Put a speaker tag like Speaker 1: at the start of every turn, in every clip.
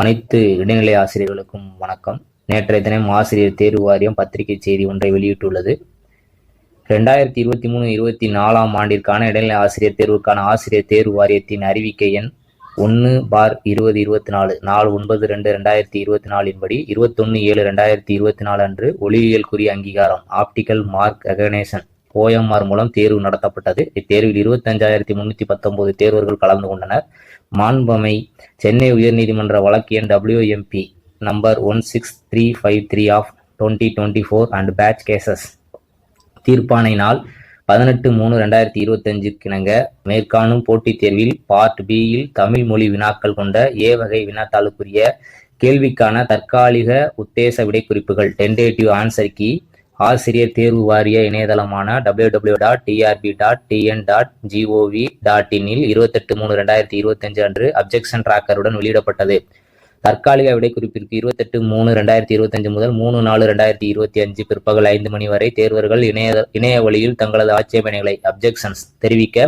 Speaker 1: அனைத்து இடைநிலை ஆசிரியர்களுக்கும் வணக்கம். நேற்றைய தினம் ஆசிரியர் தேர்வு வாரியம் பத்திரிகை செய்தி ஒன்றை வெளியிட்டுள்ளது. ரெண்டாயிரத்தி இருபத்தி மூணு இருபத்தி நாலாம் ஆண்டிற்கான இடைநிலை ஆசிரியர் தேர்வுக்கான ஆசிரியர் தேர்வு வாரியத்தின் அறிவிக்கை எண் ஒன்று பார் இருபது இருபத்தி நாலு நாலு ஒன்பது ரெண்டு ரெண்டாயிரத்தி இருபத்தி நாலின்படி இருபத்தொன்று ஏழு ரெண்டாயிரத்தி இருபத்தி நாலு அன்று ஒளியியல்குரிய அங்கீகாரம் ஆப்டிக்கல் மார்க் ரெகனேஷன் ஓஎம்ஆர் மூலம் தேர்வு நடத்தப்பட்டது. இத்தேர்வில் இருபத்தஞ்சாயிரத்தி முன்னூற்றி பத்தொன்பது தேர்வர்கள் கலந்து கொண்டனர். மாண்பமை சென்னை உயர்நீதிமன்ற வழக்கு எண் WMP number one six three five three of twenty twenty four and batch cases தீர்ப்பானை நாள் பதினெட்டு மூணு ரெண்டாயிரத்தி இருபத்தஞ்சுக்கு இணங்க மேற்காணும் போட்டித் தேர்வில் பார்ட் பியில் தமிழ் மொழி வினாக்கள் கொண்ட ஏ வகை வினாத்தாளுக்குரிய கேள்விக்கான தற்காலிக உத்தேச விடைக்குறிப்புகள் டென்டேட்டிவ் ஆன்சர் கீ ஆசிரியர் தேர்வு வாரிய இணையதளமான W W dot TRB dot TN dot GOV dot இனில் இருபத்தெட்டு மூணு ரெண்டாயிரத்தி இருபத்தஞ்சு அன்று அப்ஜெக்ஷன் டிராக்கருடன் வெளியிடப்பட்டது. தற்காலிக விடைக்குறிப்பிற்கு இருபத்தெட்டு மூணு ரெண்டாயிரத்தி இருபத்தஞ்சு முதல் மூணு நாலு ரெண்டாயிரத்தி இருபத்தி அஞ்சு பிற்பகல் ஐந்து மணி வரை தேர்வர்கள் இணைய இணைய வழியில் தங்களது ஆட்சேபனைகளை அப்ஜெக்ஷன்ஸ் தெரிவிக்க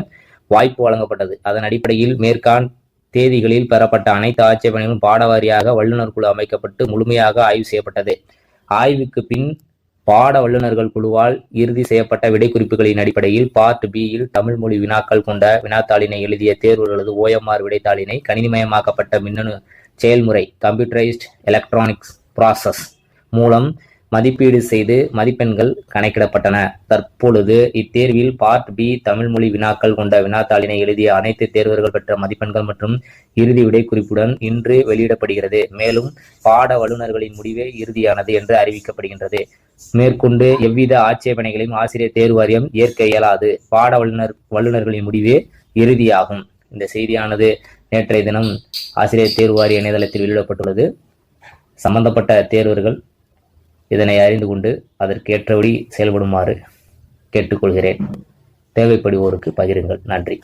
Speaker 1: வாய்ப்பு வழங்கப்பட்டது. அதன் அடிப்படையில் மேற்கான் தேதிகளில் பெறப்பட்ட அனைத்து ஆட்சேபனைகளும் பாடவாரியாக வல்லுநர் குழு அமைக்கப்பட்டு முழுமையாக ஆய்வு செய்யப்பட்டது. ஆய்வுக்கு பின் பாட வல்லுநர்கள் குழுவால் இறுதி செய்யப்பட்ட விடைக்குறிப்புகளின் அடிப்படையில் பார்ட் பியில் தமிழ் மொழி வினாக்கள் கொண்ட வினாத்தாளினை எழுதிய தேர்வுகளது ஓஎம்ஆர் விடைத்தாளினை கணினிமயமாக்கப்பட்ட மின்னணு செயல்முறை கம்ப்யூட்டரைஸ்ட் எலக்ட்ரானிக்ஸ் ப்ராசஸ் மூலம் மதிப்பீடு செய்து மதிப்பெண்கள் கணக்கிடப்பட்டன. தற்பொழுது இத்தேர்வில் பார்ட் பி தமிழ் மொழி வினாக்கள் கொண்ட வினாத்தாளினை எழுதிய அனைத்து தேர்வர்கள் பெற்ற மதிப்பெண்கள் மற்றும் இறுதி விடை குறிப்புடன் இன்று வெளியிடப்படுகிறது. மேலும் பாட வல்லுநர்களின் முடிவே இறுதியானது என்று அறிவிக்கப்படுகின்றது. மேற்கொண்டு எவ்வித ஆட்சேபனைகளையும் ஆசிரியர் தேர்வு வாரியம் ஏற்க இயலாது. பாட வல்லுநர் வல்லுநர்களின் முடிவே இறுதியாகும். இந்த செய்தியானது நேற்றைய தினம் ஆசிரியர் தேர்வு வாரிய இணையதளத்தில் வெளியிடப்பட்டுள்ளது. சம்பந்தப்பட்ட தேர்வர்கள் இதனை அறிந்து கொண்டு அதற்கேற்றபடி செயல்படுமாறு கேட்டுக்கொள்கிறேன். தேவைப்படுவோருக்கு பகிருங்கள். நன்றி.